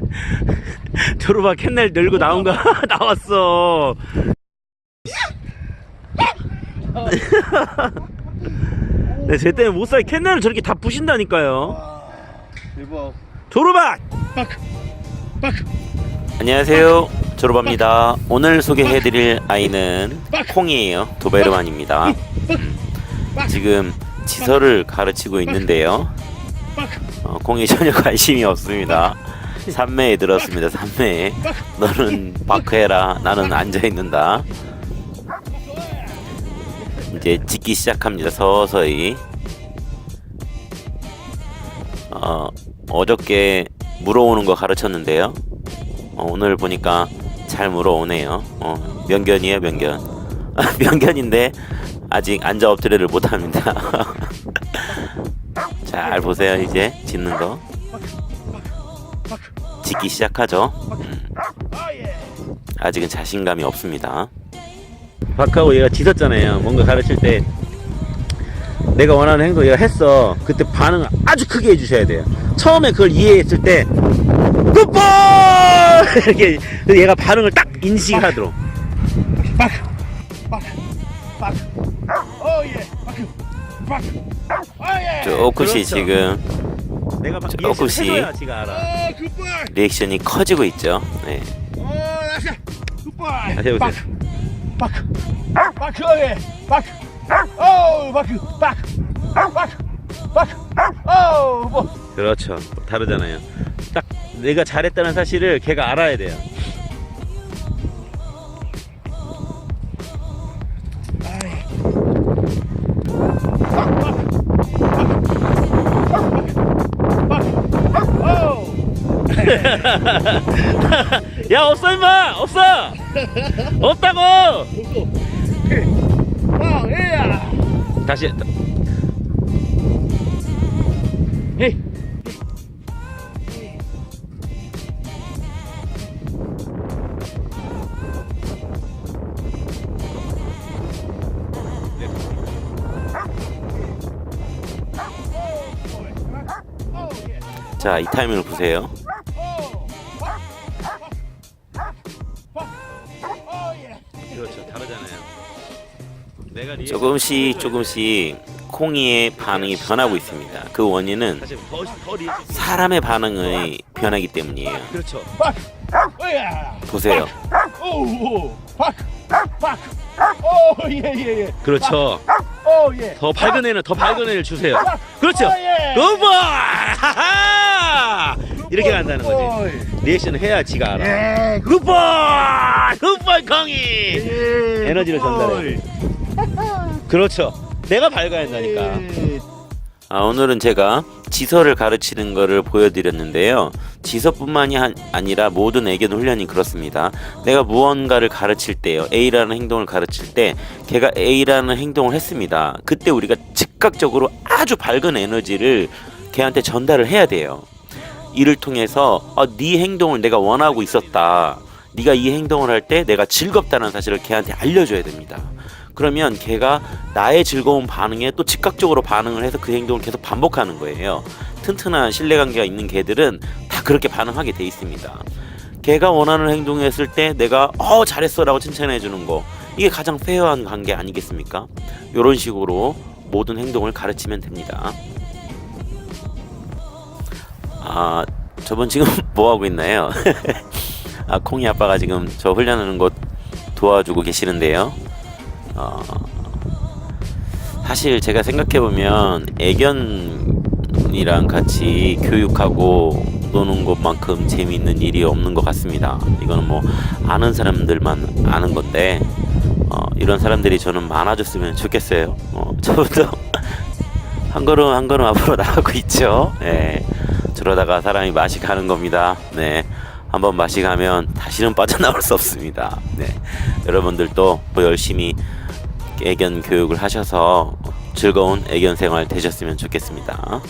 조르바 캔넬 늘고 나온 거 나왔어. 네, 쟤 때문에 못살 캔넬을 저렇게 다 부신다니까요. 대박. 조르바! 안녕하세요. 조르바입니다. 오늘 소개해드릴 아이는 콩이에요. 도베르만입니다. 음, 지금 지서를 가르치고 있는데요. 빡. 어, 콩이 전혀 관심이 없습니다. 산매에 들었습니다. 산매에 너는 바크해라. 나는 앉아 있는다. 이제 짓기 시작합니다. 서서히. 어, 어저께 물어오는 거 가르쳤는데요. 어, 오늘 보니까 잘 물어오네요. 어, 명견이에요, 명견. 명견인데 아직 앉아 엎드려를 못합니다. 잘 보세요, 이제 짓는 거. 짓기 시작하죠. 음. 아직은 자신감이 없습니다. 박하고 얘가 짖었잖아요. 뭔가 가르칠 때 내가 원하는 행동 얘가 했어. 그때 반응 아주 크게 해주셔야 돼요. 처음에 그걸 이해했을 때 굿볼 이렇게 얘가 반응을 딱 인식하도록. 빡. 빡. 빡. 어예. 빡. 빡. 아예. 조금씩 그렇죠. 지금 내가 막 조금씩. 해줘야 지가 알아. 아, 굿볼. 리액션이 커지고 있죠. 네. 어, 나이스. 굿볼. 다시 해보세요. 어예. 빡. 어, 빡. 빡. 빡. 빡. 어, 뭐. 그렇죠. 다르잖아요. 딱 내가 잘했다는 사실을 걔가 알아야 돼요. 야 없어 임마! 없어! 없다고! 다시 헤이! 자 이 타이밍을 보세요 조금씩 조금씩 콩이의 반응이 변하고 있습니다 그 원인은. 사람의 반응이 변하기 때문이에요 그렇죠. 보세요. 그렇죠. 더 밝은 애는 더 밝은 애를 주세요 그렇죠. 굿볼 이렇게 간다는 거지 굿볼. 리액션을 해야 지가 알아 예, 굿볼 굿볼 콩이 예, 에너지를 굿볼. 전달해 그렇죠 내가 밝아야 한다니까 예. 아, 오늘은 제가 지서를 가르치는 것을 보여드렸는데요. 지서뿐만이 한- 아니라 모든 애견 훈련이 그렇습니다. 내가 무언가를 가르칠 때요. A라는 행동을 가르칠 때 걔가 A라는 행동을 했습니다. 그때 우리가 즉각적으로 아주 밝은 에너지를 걔한테 전달을 해야 돼요. 이를 통해서 아, 네 행동을 내가 원하고 있었다. 네가 이 행동을 할 때 내가 즐겁다는 사실을 걔한테 알려줘야 됩니다. 그러면 걔가 나의 즐거운 반응에 또 즉각적으로 반응을 해서 그 행동을 계속 반복하는 거예요. 튼튼한 신뢰관계가 있는 개들은 다 그렇게 반응하게 돼 있습니다. 걔가 원하는 행동을 했을 때 내가 어 잘했어라고 칭찬해 주는 거 이게 가장 페어한 관계 아니겠습니까? 이런 식으로 모든 행동을 가르치면 됩니다. 아 저분 지금 뭐 하고 있나요? 아 콩이 아빠가 지금 저 훈련하는 거 도와주고 계시는데요. 어, 사실 제가 생각해 보면 애견이랑 같이 교육하고 노는 것만큼 재미있는 일이 없는 것 같습니다. 이거는 뭐 아는 사람들만 아는 건데 어, 이런 사람들이 저는 많아졌으면 좋겠어요. 어, 저도 한 걸음 한 걸음 앞으로 나가고 있죠. 네. 저러다가 사람이 맛이 가는 겁니다. 네. 한번 맛이 가면 다시는 빠져나올 수 없습니다. 네. 여러분들도 또 열심히 애견 교육을 하셔서 즐거운 애견 생활 되셨으면 좋겠습니다.